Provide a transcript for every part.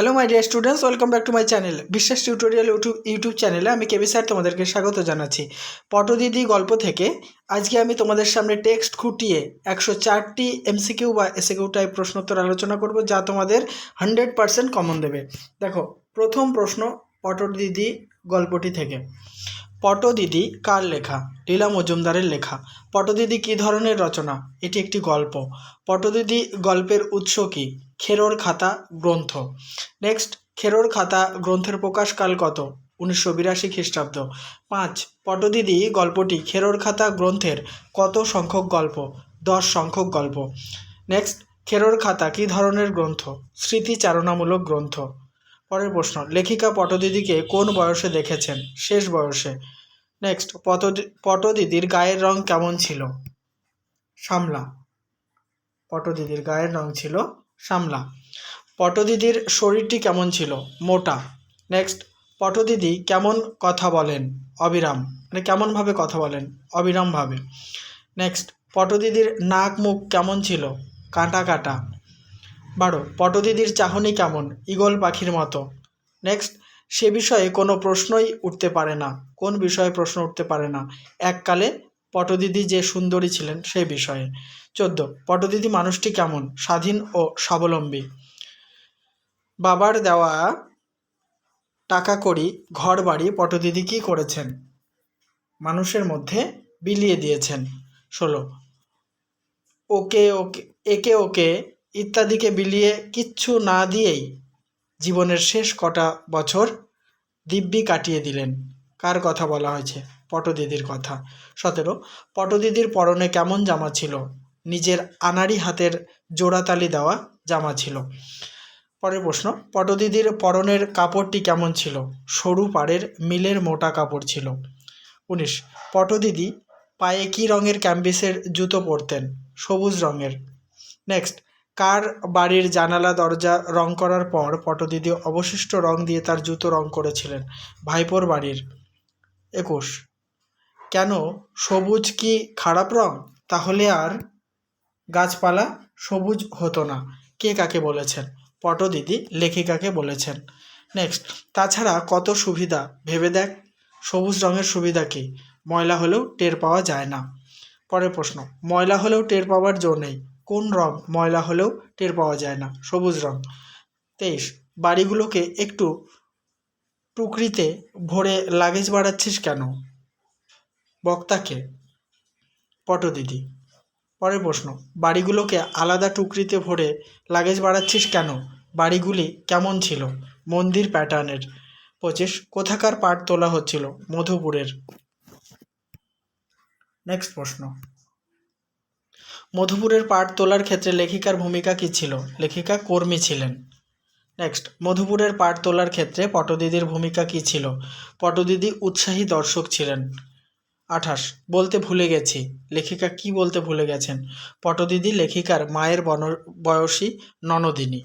Hello my dear students welcome back to my channel Biswas tutorial YouTube YouTube চ্যানেলে আমি কেবি sir তোমাদেরকে স্বাগত জানাচ্ছি। পটদিদি গল্প থেকে আজকে আমি তোমাদের সামনে টেক্সট খুঁটিয়ে একশো চারটি এমসিকিউ বা এসিকিউ টাইপ প্রশ্নোত্তর আলোচনা করব, যা তোমাদের হান্ড্রেড পারসেন্ট কমন দেবে। দেখো, প্রথম প্রশ্ন পটদিদি গল্পটি থেকে। পটদিদি কার লেখা? লীলা মজুমদারের লেখা। পটদিদি কী ধরনের রচনা? এটি একটি গল্প। পটদিদি গল্পের উৎস কী? খেরোর খাতা গ্রন্থ। নেক্সট খেরোর খাতা গ্রন্থের প্রকাশকাল কত? উনিশশো বিরাশি খ্রিস্টাব্দ। পাঁচ, পটদিদি গল্পটি খেরোর খাতা গ্রন্থের কত সংখ্যক গল্প? দশ সংখ্যক গল্প। নেক্সট খেরোর খাতা কী ধরনের গ্রন্থ? স্মৃতিচারণামূলক গ্রন্থ। পরের প্রশ্ন, লেখিকা পটদিদিকে কোন বয়সে দেখেছেন? শেষ বয়সে। নেক্সট পটদি পটদিদির গায়ের রং কেমন ছিল? শামলা পটদিদির গায়ের রং ছিল শামলা পটদিদির শরীরটি কেমন ছিল? মোটা। নেক্সট, পটদিদি কেমন কথা বলেন? অবিরাম। মানে কেমনভাবে কথা বলেন? অবিরামভাবে। নেক্সট, পটদিদির নাক মুখ কেমন ছিল? কাঁটা কাঁটা। বারো, পটদিদির চাহনি কেমন? ঈগল পাখির মতো। নেক্সট, সে বিষয়ে কোনো প্রশ্নই উঠতে পারে না। কোন বিষয়ে প্রশ্ন উঠতে পারে না? এককালে পটদিদি যে সুন্দরী ছিলেন সেই বিষয়ে। চোদ্দ। পটদিদি মানুষটি কেমন? স্বাধীন ও স্বাবলম্বী। বাবার দেওয়া টাকা করি ঘর বাড়ি পটদিদি কী করেছেন? মানুষের মধ্যে বিলিয়ে দিয়েছেন। ষোলো। ওকে ওকে, একে ওকে ইত্যাদিকে বিলিয়ে কিচ্ছু না দিয়েই জীবনের শেষ কটা বছর দিব্যি কাটিয়ে দিলেন। কার কথা বলা হয়েছে? পটদিদির কথা। সতেরো পটদিদির পরনে কেমন জামা ছিল? নিজের আনাড়ি হাতের জোড়াতালি দেওয়া জামা ছিল। পরের প্রশ্ন পটদিদির পরনের কাপড়টি কেমন ছিল? সরু পাড়ের মিলের মোটা কাপড় ছিল। উনিশ পটদিদি পায়ে কী রঙের ক্যাম্বিসের জুতো পরতেন? সবুজ রঙের। নেক্সট, কার বাড়ির জানালা দরজা রং করার পর পটদিদি অবশিষ্ট রং দিয়ে তার জুতো রং করেছিলেন? ভাইপোর বাড়ির। একুশ। কেন? সবুজ কি খারাপ রং? তাহলে আর গাছপালা সবুজ হতো না। কে কাকে বলেছেন? পটদিদি লেখিকাকে বলেছেন। নেক্সট। তাছাড়া কত সুবিধা? ভেবে দেখ। সবুজ রঙের সুবিধা কী? ময়লা হলেও টের পাওয়া যায় না। পরের প্রশ্ন। ময়লা হলেও টের পাওয়ার জো নেই। কোন রং ময়লা হলেও টের পাওয়া যায় না? সবুজ রং। তেইশ। বাড়িগুলোকে একটু টুকরিতে ভরে লাগেজ বাড়াচ্ছিস কেন? বক্তাকে। পটদিদি পরের প্রশ্ন, বাড়িগুলোকে আলাদা টুকরিতে ভরে লাগেজ বাড়াচ্ছিস কেন? বাড়িগুলি কেমন ছিল? মন্দির প্যাটার্নের। পঁচিশ, কোথাকার পাট তোলা হচ্ছিল? মধুপুরের। নেক্সট প্রশ্ন। মধুপুরের পাট তোলার ক্ষেত্রে লেখিকার ভূমিকা কী ছিল? লেখিকা কর্মী ছিলেন। নেক্সট মধুপুরের পাট তোলার ক্ষেত্রে পটদিদির ভূমিকা কী ছিল? পটদিদি উৎসাহী দর্শক ছিলেন। আঠাশ, বলতে ভুলে গেছি। লেখিকা কি বলতে ভুলে গেছেন? পটদিদি লেখিকার মায়ের বন, বয়সী ননদিনী।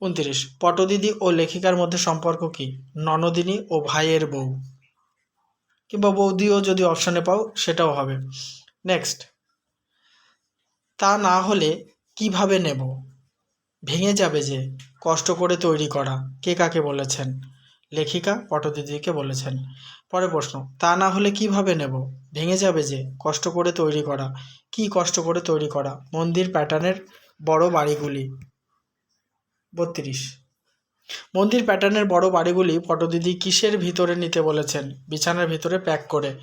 উনত্রিশ, পটদিদি ও লেখিকার মধ্যে সম্পর্ক কি? ননদিনী ও ভাইয়ের বউ। কিংবা বৌদিও যদি অপশানে পাও, সেটাও হবে। নেক্সট তা না হলে কীভাবে নেব? ভেঙে যাবে যে, কষ্ট করে তৈরি করা। কে কাকে বলেছেন? লেখিকা পটদিদিকে বলেছেন। পরে প্রশ্ন, তা না হলে কীভাবে নেব? ভেঙে যাবে যে, কষ্ট করে তৈরি করা। কি কষ্ট করে তৈরি করা? মন্দির প্যাটার্নের বড় বাড়িগুলি। বত্রিশ। মন্দির প্যাটার্নের বড় বাড়িগুলি পটদিদি কিসের ভিতরে নিতে বলেছেন? বিছানার ভিতরে প্যাক করে।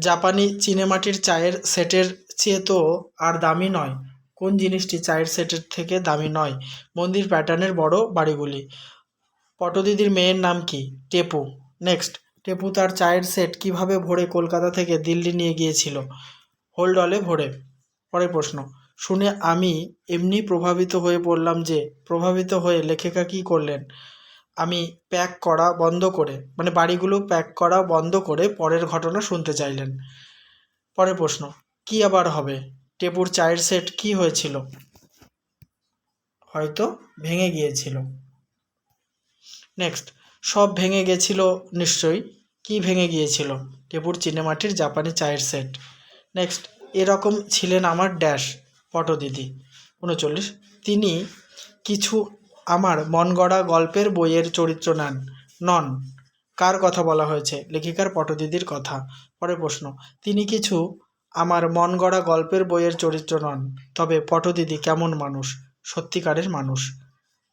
জাপানি চিনেমাটির চায়ের সেটের চেয়ে তো আর দামি নয়। কোন জিনিসটি চায়ের সেটের থেকে দামি নয়? মন্দির প্যাটার্নের বড় বাড়িগুলি। পটদিদির মেয়ের নাম কি? টেপু। নেক্সট টেপু তার চায়ের সেট কীভাবে ভরে কলকাতা থেকে দিল্লি নিয়ে গিয়েছিল? হোল্ডলে ভরে। পরের প্রশ্ন, শুনে আমি এমনি প্রভাবিত হয়ে পড়লাম যে, প্রভাবিত হয়ে লেখিকা কী করলেন? আমি প্যাক করা বন্ধ করে মানে বাড়িগুলো প্যাক করা বন্ধ করে পরের ঘটনা শুনতে চাইলেন। পরের প্রশ্ন, কি আবার হবে? টেপুর চায়ের সেট কি হয়েছিল? হয়তো ভেঙে গিয়েছিল। নেক্সট, সব ভেঙে গেছিল নিশ্চয়ই। কি ভেঙে গিয়েছিল? টেপুর চিনেমাটির জাপানি চায়ের সেট। নেক্সট, এরকম ছিলেন আমার ড্যাশ পটদিদি উনচল্লিশ, তিনি কিছু আমার মন গড়া গল্পের বইয়ের চরিত্র নেন। নন, কার কথা বলা হয়েছে? লেখিকার পটদিদির কথা। পরের প্রশ্ন, তিনি কিছু আমার মন গড়া গল্পের বইয়ের চরিত্র নন, তবে পটদিদি কেমন মানুষ, সত্যিকারের মানুষ।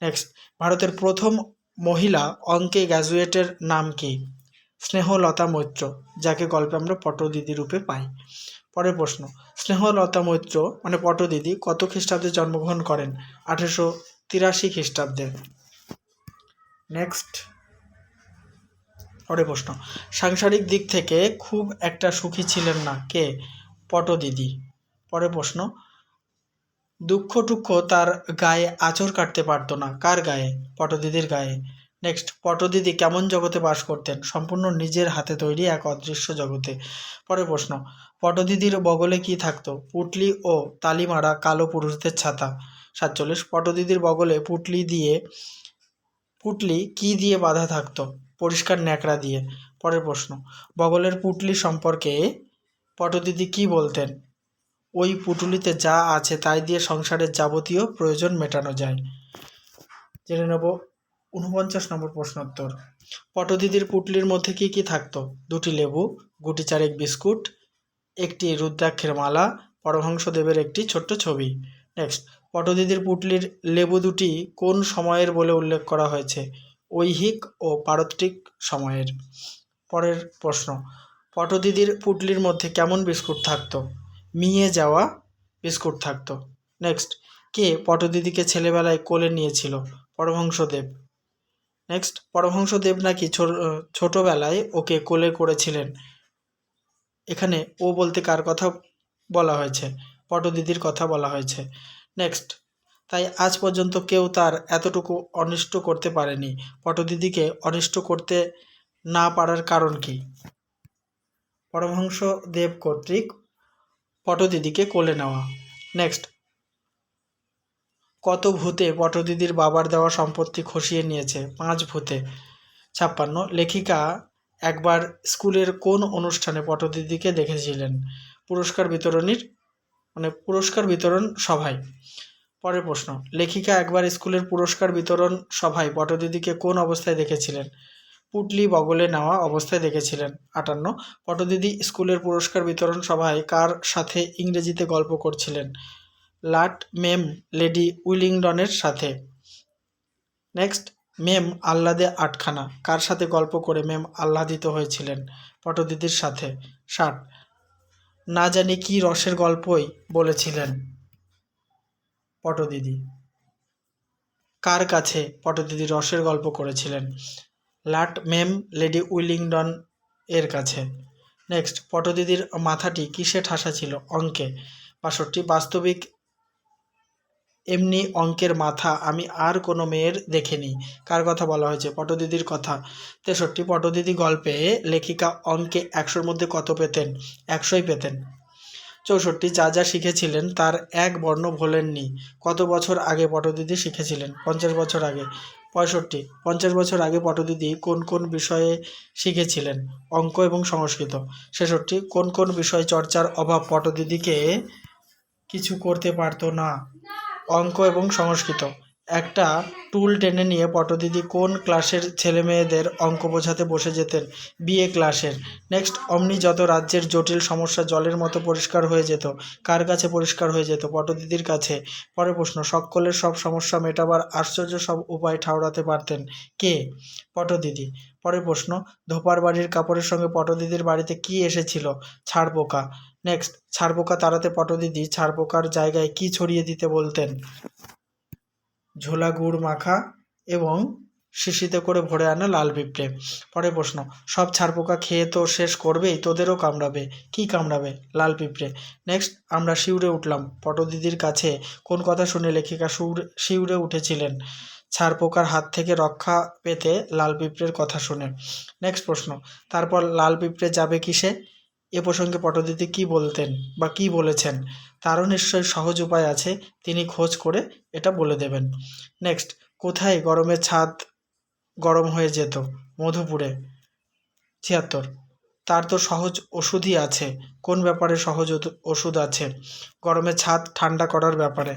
নেক্সট ভারতের প্রথম মহিলা অঙ্কে গ্র্যাজুয়েটের নাম কি? স্নেহলতা মৈত্র, যাকে গল্পে আমরা পটদিদি রূপে পাই। পরের প্রশ্ন, স্নেহলতা মৈত্র মানে পটদিদি কত খ্রিস্টাব্দে জন্মগ্রহণ করেন? আঠেরোশো তিরাশি খ্রিস্টাব্দে। নেক্সট পরের প্রশ্ন, সাংসারিক দিক থেকে খুব একটা সুখী ছিলেন না। কে? পটদিদি। পরের প্রশ্ন দুঃখ টুক্ষ তার গায়ে আঁচড় কাটতে পারতো না। কার গায়ে? পটদিদির গায়ে। নেক্সট, পটদিদি কেমন জগতে বাস করতেন? সম্পূর্ণ নিজের হাতে তৈরি এক অদৃশ্য জগতে। পরের প্রশ্ন, পটদিদির বগলে কি থাকতো? পুটলি ও তালিমারা কালো পুরুষদের ছাতা। সাতচল্লিশ, পটদিদির বগলে পুটলি দিয়ে, পুটলি কি দিয়ে বাঁধা থাকতো? পরিষ্কার ন্যাকড়া দিয়ে। পরের প্রশ্ন, বগলের পুটলি সম্পর্কে পটদিদি কি বলতেন? ওই পুটুলিতে যা আছে তাই দিয়ে সংসারের যাবতীয় প্রয়োজন মেটানো যায়। জেনে নেব উনপঞ্চাশ নম্বর প্রশ্নোত্তর। পটদিদির পুটলির মধ্যে কি কি থাকতো? দুটি লেবু, গুটি চারেক বিস্কুট, একটি রুদ্রাক্ষের মালা পরমহংসদেবের একটি ছোট্ট ছবি। নেক্সট, পটদিদির পুটলির লেবু দুটি কোন সময়ের বলে উল্লেখ করা হয়েছে? ঐহিক ও পারত্রিক সময়ের। পরের প্রশ্ন পটদিদির পুটলির মধ্যে কেমন বিস্কুট থাকতো? মিয়ে যাওয়া বিস্কুট থাকতো। নেক্সট, কে পটদিদিকে ছেলেবেলায় কোলে নিয়েছিল? পরমহংসদেব। নেক্সট, পরমহংসদেব নাকি ছোটবেলায় ওকে কোলে করেছিলেন? এখানে ও বলতে কার কথা বলা হয়েছে? পটদিদির কথা বলা হয়েছে। নেক্সট, তাই আজ পর্যন্ত কেউ তার এতটুকু অনিষ্ট করতে পারেনি। পটদিদিকে অনিষ্ট করতে না পারার কারণ কি? পরমহংস দেব কর্তৃক পটদিদিকে কোলে নেওয়া। নেক্সট। কত ভূতে পটদিদির বাবার দেওয়া সম্পত্তি খসিয়ে নিয়েছে? পাঁচ ভূতে। ছাপ্পান্ন। লেখিকা একবার স্কুলের কোন অনুষ্ঠানে পটদিদিকে দেখেছিলেন? পুরস্কার বিতরণীর মানে পুরস্কার বিতরণ সভায়। পরের প্রশ্ন। লেখিকা একবার স্কুলের পুরস্কার বিতরণ সভায় পটদিদিকে কোন অবস্থায় দেখেছিলেন? পুটলি বগলে নেওয়া অবস্থায় দেখেছিলেন। আটান্ন, পটদিদি স্কুলের পুরস্কার বিতরণ সভায় কার সাথে ইংরেজিতে গল্প করছিলেন? লাট মেম লেডি উইলিংডনের সাথে। নেক্সট, মেম আহ্লাদে আটখানা, কার সাথে গল্প করে মেম আহ্লাদিত হয়েছিলেন? পটদিদির সাথে। ষাট, না জানি কি রসের গল্পই বলেছিলেন পটদিদি। কার কাছে পটদিদি রসের গল্প করেছিলেন? লাট মেম লেডি উইলিংডন এর কাছে। নেক্সট, পটদিদির মাথাটি কিসে ঠাসা ছিল? অঙ্কে। বাষট্টি, বাস্তবিক এমনি অঙ্কের মাথা, আমি আর কোনো মেয়ের দেখিনি। কার কথা বলা হয়েছে? পটদিদির কথা। তেষট্টি, পটদিদি গল্পে লেখিকা অঙ্কে একশোর মধ্যে কত পেতেন? একশোই পেতেন। চৌষট্টি যা যা শিখেছিলেন তার এক বর্ণ ভোলেননি। কত বছর আগে পটদিদি শিখেছিলেন? পঞ্চাশ বছর আগে। পঁয়ষট্টি। পঞ্চাশ বছর আগে পটদিদি কোন কোন বিষয়ে শিখেছিলেন? অঙ্ক এবং সংস্কৃত। ছেষট্টি। কোন কোন বিষয় চর্চার অভাব পটদিদিকে কিছু করতে পারতো না? অঙ্ক এবং সংস্কৃত। একটা টুল টেনে নিয়ে পটদিদি কোন ক্লাসের ছেলে মেয়েদের অঙ্ক বোঝাতে বসে যেতেন? বিএ ক্লাসের। নেক্সট, অমনি যত রাজ্যের জটিল সমস্যা জলের মতো পরিষ্কার হয়ে যেত, কার কাছে পরিষ্কার হয়ে যেত? পটদিদির কাছে। পরে প্রশ্ন, সকলের সব সমস্যা মেটাবার আশ্চর্য সব উপায় ঠাউরাতে পারতেন কে? পটদিদি। পরে প্রশ্ন, ধোপার বাড়ির কাপড়ের সঙ্গে পটদিদির বাড়িতে কি এসেছিল? ছাড় পোকা নেক্সট ছাড় পোকা তাড়াতে পটদিদি ছাড় পোকার জায়গায় কি ছড়িয়ে দিতে বলতেন? ঝোলা গুড় মাখা এবং শিশিতে করে ভরে আনা লাল পিঁপড়ে। পরের প্রশ্ন, সব ছাড় পোকা খেয়ে তো শেষ করবেই, তোদেরও কামড়াবে, কি কামড়াবে লাল পিঁপড়ে? নেক্সট আমরা শিউরে উঠলাম। পটদিদির কাছে কোন কথা শুনে লেখিকা সুর, শিউরে উঠেছিলেন। ছাড় পোকার হাত থেকে রক্ষা পেতে লাল পিঁপড়ের কথা শুনে। নেক্সট প্রশ্ন, তারপর লাল পিঁপড়ে যাবে কিসে? এ প্রসঙ্গে পটদিদি কি বলতেন বা কি বলেছেন, তারও নিশ্চয়ই সহজ উপায় আছে, তিনি খোঁজ করে এটা বলে দেবেন। নেক্সট, কোথায় গরমে ছাদ গরম হয়ে যেত? মধুপুরে। ছিয়াত্তর, তার তো সহজ ওষুধই আছে, কোন ব্যাপারে সহজ ওষুধ আছে? গরমে ছাদ ঠান্ডা করার ব্যাপারে।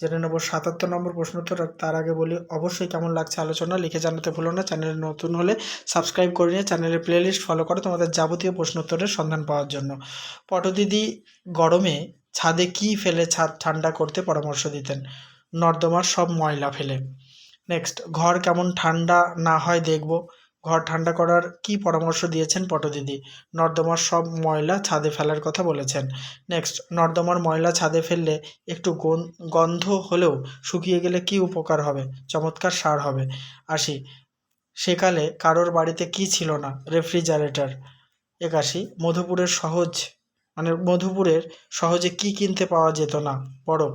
জেনে নেব। সাতাত্তর নম্বর প্রশ্ন উত্তর তার আগে বলি, অবশ্যই কেমন লাগছে আলোচনা, লিখে জানাতে ভুলো না। চ্যানেলে নতুন হলে সাবস্ক্রাইব করে নিয়ে চ্যানেলের প্লেলিস্ট ফলো করো তোমাদের যাবতীয় প্রশ্ন উত্তরের সন্ধান পাওয়ার জন্য। পটদিদি গরমে ছাদে কি ফেলে ছাদ ঠান্ডা করতে পরামর্শ দিতেন? নর্দমার সব ময়লা ফেলে। নেক্সট ঘর কেমন ঠান্ডা না হয় দেখব। ঘর ঠান্ডা করার কি পরামর্শ দিয়েছেন পটদিদি? নর্দমার সব ময়লা ছাদে ফেলার কথা বলেছেন। নেক্সট, নর্দমার ময়লা ছাদে ফেললে একটু গন্ধ হলেও শুকিয়ে গেলে কি উপকার হবে? চমৎকার সার হবে। আসি সেকালে কারোর বাড়িতে কি ছিল না? রেফ্রিজারেটর। একাশি, মধুপুরের সহজ মানে মধুপুরের সহজে কি কিনতে পাওয়া যেত না? বরফ।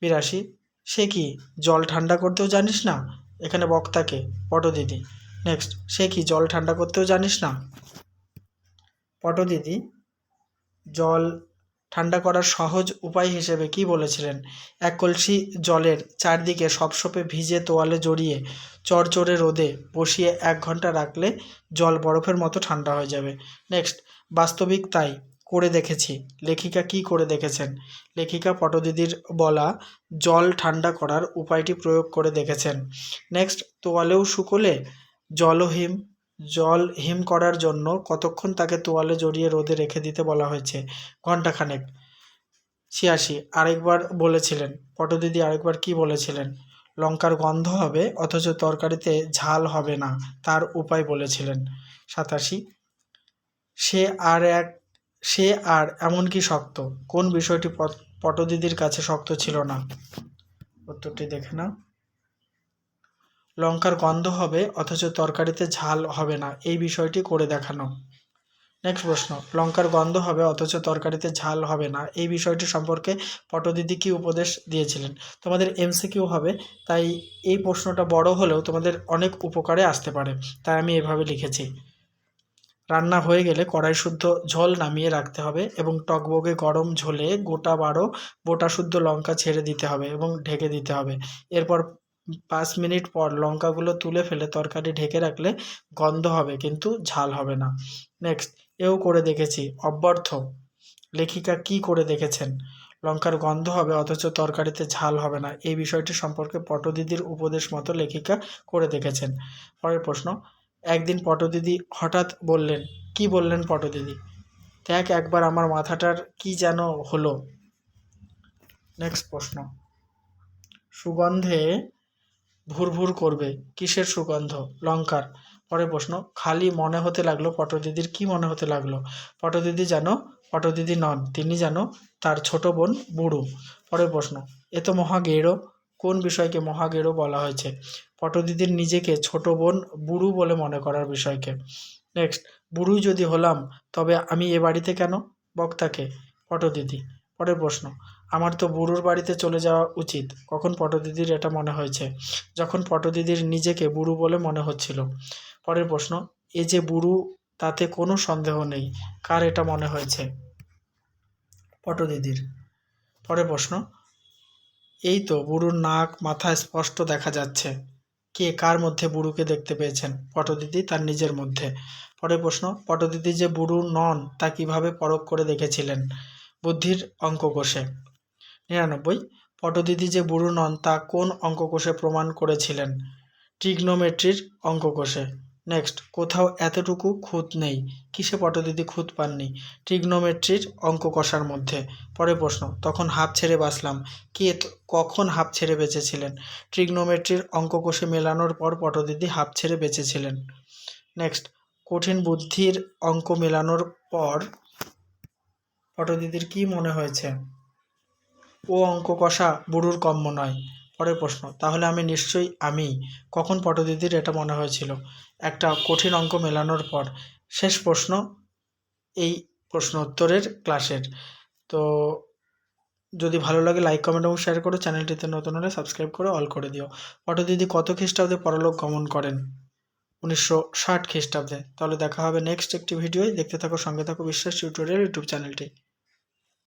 বিরাশি, সে কি জল ঠান্ডা করতেও জানিস না? এখানে বক্তাকে, পটদিদি। নেক্সট সে কি জল ঠান্ডা করতেও জানিস না? পটদিদি জল ঠান্ডা করার সহজ উপায় হিসেবে কি বলেছিলেন? এক কলসি জলের চারদিকে সপসপে ভিজে তোয়ালে জড়িয়ে চড়চড়ে রোদে বসিয়ে এক ঘণ্টা রাখলে জল বরফের মতো ঠান্ডা হয়ে যাবে। নেক্সট বাস্তবিক তাই, করে দেখেছি। লেখিকা কি করে দেখেছেন? লেখিকা পটদিদির বলা জল ঠান্ডা করার উপায়টি প্রয়োগ করে দেখেছেন। নেক্সট তোয়ালেও শুকোলে জলও হিম জল হিম করার জন্য কতক্ষণ তাকে তোয়ালে জড়িয়ে রোদে রেখে দিতে বলা হয়েছে? ঘন্টাখানেক ছিয়াশি, আরেকবার বলেছিলেন। পটদিদি আরেকবার কি বলেছিলেন? লঙ্কার গন্ধ হবে, অথচ তরকারিতে ঝাল হবে না, তার উপায় বলেছিলেন। সাতাশি, সে আর এক, সে আর এমন কি শক্ত? কোন বিষয়টি পট- পটদিদির কাছে শক্ত ছিল না? উত্তরটি দেখে নাও। লঙ্কার গন্ধ হবে, অথচ তরকারিতে ঝাল হবে না। এই বিষয়টি করে দেখানো। নেক্সট প্রশ্ন, লঙ্কার গন্ধ হবে, অথচ তরকারিতে ঝাল হবে না। এই বিষয়টি সম্পর্কে পটদিদি কী উপদেশ দিয়েছিলেন? তোমাদের এমসিকিউ হবে, তাই এই প্রশ্নটা বড় হলেও তোমাদের অনেক উপকারে আসতে পারে। তাই আমি এভাবে লিখেছি। রান্না হয়ে গেলে কড়াই শুদ্ধ ঝোল নামিয়ে রাখতে হবে এবং টকবগে গরম ঝোলে গোটা বারো বোটা শুদ্ধ লঙ্কা ছেড়ে দিতে হবে এবং ঢেকে দিতে হবে। এরপর পাঁচ মিনিট পর লঙ্কাগুলো তুলে ফেলে তরকারি ঢেকে রাখলে গন্ধ হবে, কিন্তু ঝাল হবে না। নেক্সট এও করে দেখেছি। অব্যর্থ। লেখিকা কি করে দেখেছেন? লঙ্কার গন্ধ হবে, অথচ তরকারিতে ঝাল হবে না। এই বিষয়টি সম্পর্কে পটদিদির উপদেশ মতো লেখিকা করে দেখেছেন। পরের প্রশ্ন, একদিন পটদিদি হঠাৎ বললেন, কি বললেন পটদিদি? দেখ একবার আমার মাথাটার কি যেন হলো। নেক্সট প্রশ্ন, সুগন্ধে ভুরভুর করবে। কিসের সুগন্ধ? লঙ্কার। পরের প্রশ্ন, খালি মনে হতে লাগল পটদিদির কি মনে হতে লাগল? পটদিদি যেন পটদিদি নন, তিনি যেন তার ছোট বোন বুড়ো। পরের প্রশ্ন, এ তো মহাগেরো, কোন বিষয়কে মহাগেরো বলা হয়েছে? পটদিদির নিজেকে ছোট বোন বুড়ু বলে মনে করার বিষয়কে। নেক্সট বুড়ুই যদি হলাম, তবে আমি এ বাড়িতে কেন? বক্তাকে, পটদিদি। পরের প্রশ্ন আমার তো বুড়োর বাড়িতে চলে যাওয়া উচিত, কখন পটদিদির এটা মনে হয়েছে? যখন পটদিদির নিজেকে বুড়ো বলে মনে হচ্ছিল। পরের প্রশ্ন, এ যে বুড়ো, তাতে কোনো সন্দেহ নেই, কার এটা মনে হয়েছে? পটদিদির। পরের প্রশ্ন, এই তো বুড়োর নাক মাথা স্পষ্ট দেখা যাচ্ছে। কে কার মধ্যে বুড়োকে দেখতে পেয়েছেন? পটদিদি তার নিজের মধ্যে। পরের প্রশ্ন, পটদিদি যে বুড়ো নন, তা কীভাবে পরখ করে দেখেছিলেন? বুদ্ধির অঙ্ক কোষে। নিরানব্বই। পটদিদি যে বুড়ো নন, তা কোন অঙ্ক কোষে প্রমাণ করেছিলেন? ট্রিগনোমেট্রির অঙ্ক কোষে নেক্সট, কোথাও এতটুকু খুঁত নেই। কিসে পটদিদি খুঁত পাননি? ট্রিগনোমেট্রির অঙ্ক কষার মধ্যে। পরের প্রশ্ন, তখন হাফ ছেড়ে বাঁচলাম। কে কখন হাফ ছেড়ে বেঁচেছিলেন? ট্রিগনোমেট্রির অঙ্ক কোষে মেলানোর পর পটদিদি হাফ ছেড়ে বেঁচেছিলেন। নেক্সট, কঠিন বুদ্ধির অঙ্ক মেলানোর পর পটদিদির কি মনে হয়েছে? ও অঙ্ক কষা বুড়োর কম্য নয়। পরের প্রশ্ন, তাহলে আমি নিশ্চয়ই আমি? কখন পটদিদির এটা মনে হয়েছিল? একটা কঠিন অঙ্ক মেলানোর পর। শেষ প্রশ্ন, এই প্রশ্ন উত্তরের ক্লাসের। তো যদি ভালো লাগে লাইক কমেন্ট এবং শেয়ার করো। চ্যানেলটিতে নতুন হলে সাবস্ক্রাইব করে অল করে দিও। পটদিদি কত খ্রিস্টাব্দে পরলোক গমন করেন? উনিশশো ষাট খ্রিস্টাব্দে। তাহলে দেখা হবে নেক্সট একটি ভিডিওয় দেখতে থাকো, সঙ্গে থাকো বিশ্বাস টিউটোরিয়াল ইউটিউব চ্যানেলটি।